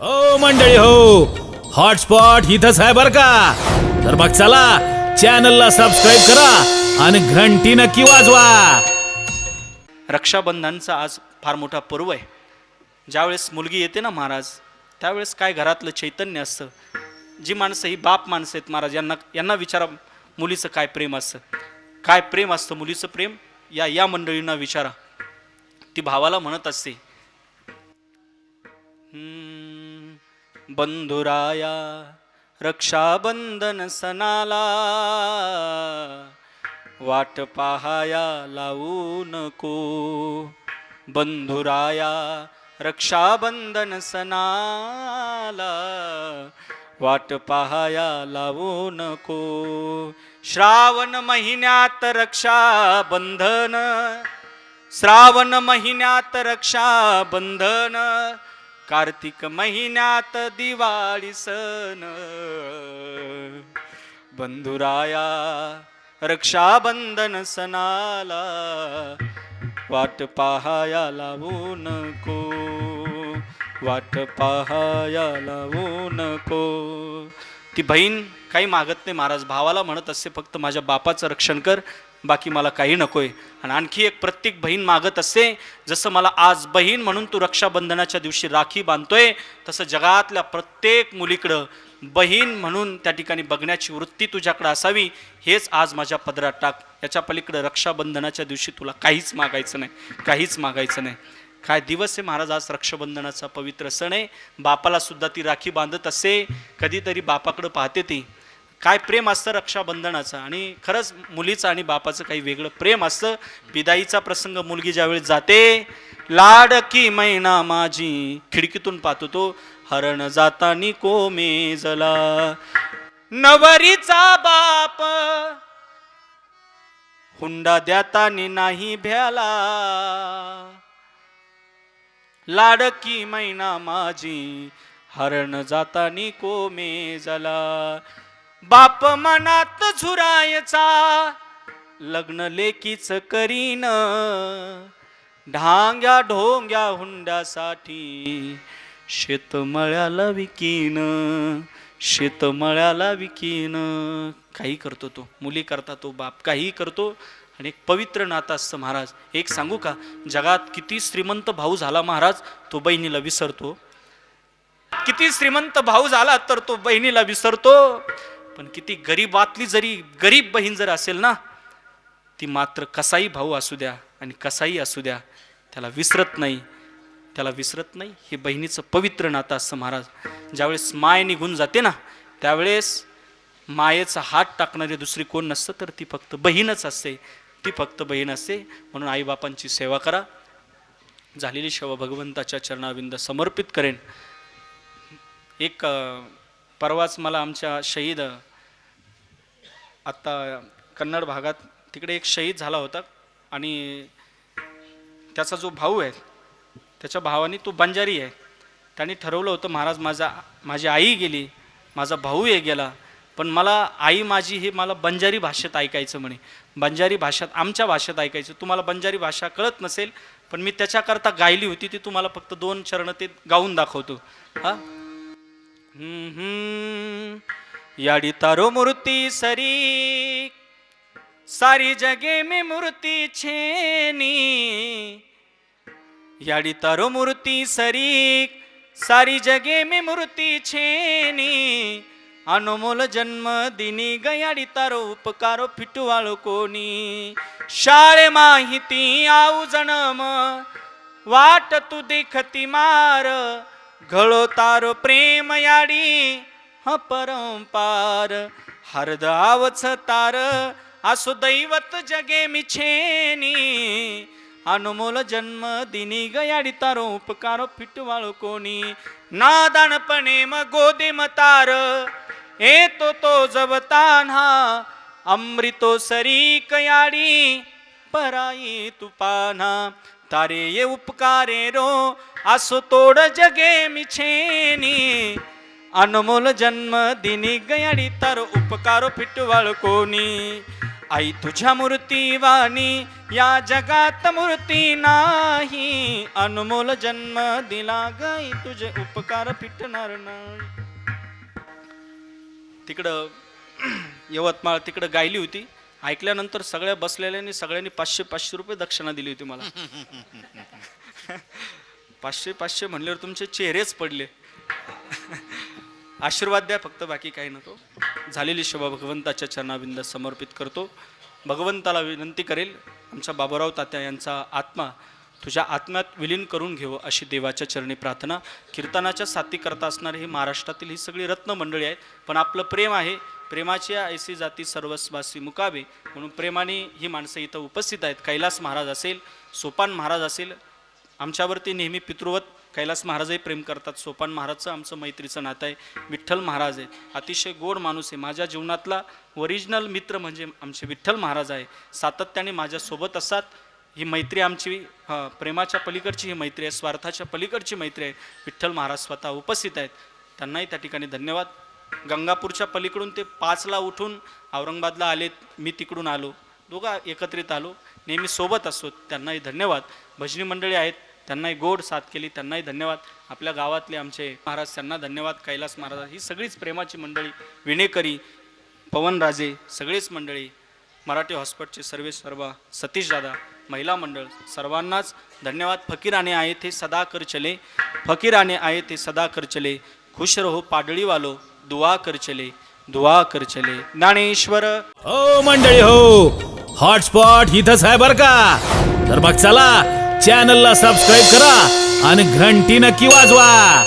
हो मंडळी हो. हॉटस्पॉट इथंच आहे बर का? तर मग चला चॅनलला सबस्क्राईब करा आणि घंटी नक्की वाजवा. रक्षाबंधनचा आज फार मोठा पर्व आहे. ज्यावेळेस मुलगी येते ना महाराज त्यावेळेस काय घरातलं चैतन्य असतं? जी माणसं ही बाप माणसं आहेत महाराज यांना यांना विचारा मुलीचं काय प्रेम असतं. काय प्रेम असतं मुलीचं प्रेम? या या मंडळींना विचारा. ती भावाला म्हणत असते. बंधुराया रक्षाबंधन सणाला वाट पाहाया लावू नको. बंधुराया रक्षाबंधन सणाला वाट पाहाया लावू नको. श्रावण महिन्यात रक्षाबंधन श्रावण महिन्यात रक्षाबंधन कार्तिक महिन्यात दिवाळी सण. बंधुराया रक्षाबंधन सणाला वाट पाहाया लावू नको. वाट पाहाया लावू नको. ती बहीण काही मागत नाही महाराज भावाला म्हणत असते फक्त माझ्या बापाचं रक्षण कर बाकी मला काही नकोय. आणि आणखी एक प्रत्येक बहीण मागत असते जसं मला आज बहीण म्हणून तू रक्षाबंधनाच्या दिवशी राखी बांधतोय तसं जगातल्या प्रत्येक मुलीकडं बहीण म्हणून त्या ठिकाणी बघण्याची वृत्ती तुझ्याकडे असावी हेच आज माझ्या पदरात टाक. याच्या पलीकडं रक्षाबंधनाच्या दिवशी तुला काहीच मागायचं नाही काहीच मागायचं नाही. काय दिवस आहे महाराज? आज रक्षाबंधनाचा पवित्र सण आहे. बापाला सुद्धा ती राखी बांधत असे. कधीतरी बापाकडं पाहते ती. काय प्रेम असतं रक्षाबंधनाचं? आणि खरंच मुलीचं आणि बापाचं काही वेगळं प्रेम असतं. बिदाईचा प्रसंग मुलगी ज्यावेळेस जाते लाडकी मैना माझी. खिडकीतून पाहतो तो हरण जातानी कोमेजला नवरीचा बाप हुंडा द्यातानी नाही भ्याला. लाडकी मैना माझी हरण जातानी कोमे झाला बाप मनात झुरायचा लग्न लेकीच करीन. ढांग्या ढोंग्या हुंड्यासाठी शेतमळ्याला विकीन. शेतमळ्याला विकीन. काही करतो तो मुली करता तो बाप काही करतो. आणि एक पवित्र नातं असतं महाराज. एक सांगू का? जगात किती श्रीमंत भाऊ झाला महाराज तो बहिणीला विसरतो. किती श्रीमंत भाऊ झाला तर तो बहिणीला विसरतो. पण किती गरीबातली जरी गरीब बहीण जर असेल ना ती मात्र कसाही भाऊ असू द्या आणि कसाही असू द्या त्याला विसरत नाही. त्याला विसरत नाही. हे बहिणीचं पवित्र नातं असतं महाराज. ज्यावेळेस माय निघून जाते ना त्यावेळेस मायेचा हात टाकणारी दुसरी कोण नसतं तर ती फक्त बहीणच असते. ती फक्त बहीण असते. म्हणून आईबापांची सेवा करा. झालेली सेवा भगवंताच्या चरणाविंद समर्पित करेन. एक परवाच मला आमच्या शहीद आत्ता कन्नड भागात तिकडे एक शहीद झाला होता. आणि त्याचा जो भाऊ आहे त्याच्या भावाने तो बंजारी आहे. त्यांनी ठरवलं होतं महाराज माझा माझी आई गेली माझा भाऊ हे गेला. पण मला आई माझी हे मला बंजारी भाषेत ऐकायचं म्हणे. बंजारी भाषेत आमच्या भाषेत ऐकायचं. तुम्हाला बंजारी भाषा कळत नसेल पण मी त्याच्याकरता गायली होती ती तुम्हाला फक्त दोन चरण ते गाऊन दाखवतो. हा? याडी तारो मूर्ती सरी सारी जगे मी मूर्ती छेनी. याडी तारो मूर्ती सरी सारी जगे मी मूर्ती छेनी. अनमोल जन्म दिनी गयाडी तारो उपकारो फिटवाळ कोणी. शाळे माहिती आऊ जनम वाट तू देखती मार घळो तारो प्रेम याडी ह परंपार. हरद आवच तार असो दैवत जगे मिछेनी. अनमोल जन्म दिनी गयाडी तारो उपकारो फिटवाळ कोणी. नादानपणे म गोदे तार येतो तो जबताना अमृतो सरी कयाडी पराई तुपाना तारे ये उपकारे रो असो तोड जगे मिछेनी। अनमोल जन्म दिनी गयाडी तर उपकारो फिटवाळ कोणी आई तुझ्या मूर्ती वाणी या जगात मूर्ती नाही। अनमोल जन्म दिला गाई तुझे उपकार फिटणार नाही। तिकडं यवतमाळ तिकडं गायली होती. ऐकल्यानंतर सगळ्या बसलेल्यांनी सगळ्यांनी पाचशे पाचशे रुपये दक्षिणा दिली होती मला. पाचशे पाचशे म्हणल्यावर तुमचे चेहरेच पडले. आशीर्वाद द्या फक्त बाकी काही नको. झालेली शोभा भगवंताच्या चरणाबिंद समर्पित करतो. भगवंताला विनंती करेल आमच्या बाबूराव तात्या यांचा आत्मा तुझ्या आत्म्यात विलीन करून घेऊ अशी देवाच्या चरणी प्रार्थना. कीर्तनाच्या साथी करता असणारी ही महाराष्ट्रातील ही सगळी रत्न मंडळी आहेत. पण आपलं प्रेम आहे. प्रेमाची ऐसी जाती सर्वस्वासी मुकावे. म्हणून प्रेमाने ही माणसं इथं उपस्थित आहेत. कैलास महाराज असेल सोपान महाराज असेल आमच्यावरती नेहमी पितृवत कैलास महाराजही प्रेम करतात. सोपान महाराजचं आमचं मैत्रीचं नातं आहे. विठ्ठल महाराज आहे. अतिशय गोड माणूस आहे. माझ्या जीवनातला ओरिजिनल मित्र म्हणजे आमचे विठ्ठल महाराज आहे. सातत्याने माझ्यासोबत असतात. ही मैत्री आमची प्रेमाच्या पलीकडची ही मैत्री आहे स्वार्थाच्या पलीकडची मैत्री आहे. विठ्ठल महाराज स्वतः उपस्थित आहेत. त्यांनाही त्या ठिकाणी धन्यवाद. गंगापूरच्या पलीकडून ते पाचला उठून औरंगाबादला आले मी तिकडून आलो. दोघा एकत्रित आलो. नेहमी सोबत असतो. त्यांनाही धन्यवाद. भजनी मंडळी आहेत. त्यांनाही गोड साथ केली. त्यांनाही धन्यवाद. आपल्या गावातले आमचे महाराज त्यांना धन्यवाद. कैलास महाराज ही सगळीच प्रेमाची मंडळी. विणेकरी पवनराजे सगळेच मंडळी. मराठी हॉस्पिटलचे सर्वे सर्व सतीश दादा. महिला मंडळ. सर्वांनाच धन्यवाद. फकीराने आहे ते सदा कर चले. फकीराने आहे ते सदा कर चले. खुश रहो पाडळीवालो दुआ कर चले. दुआ कर चले. ज्ञानेश्वर. हो मंडळी हो. हॉटस्पॉट इथंच आहे बर का? तर मग चला चॅनलला सबस्क्राईब करा आणि घंटी नक्की वाजवा.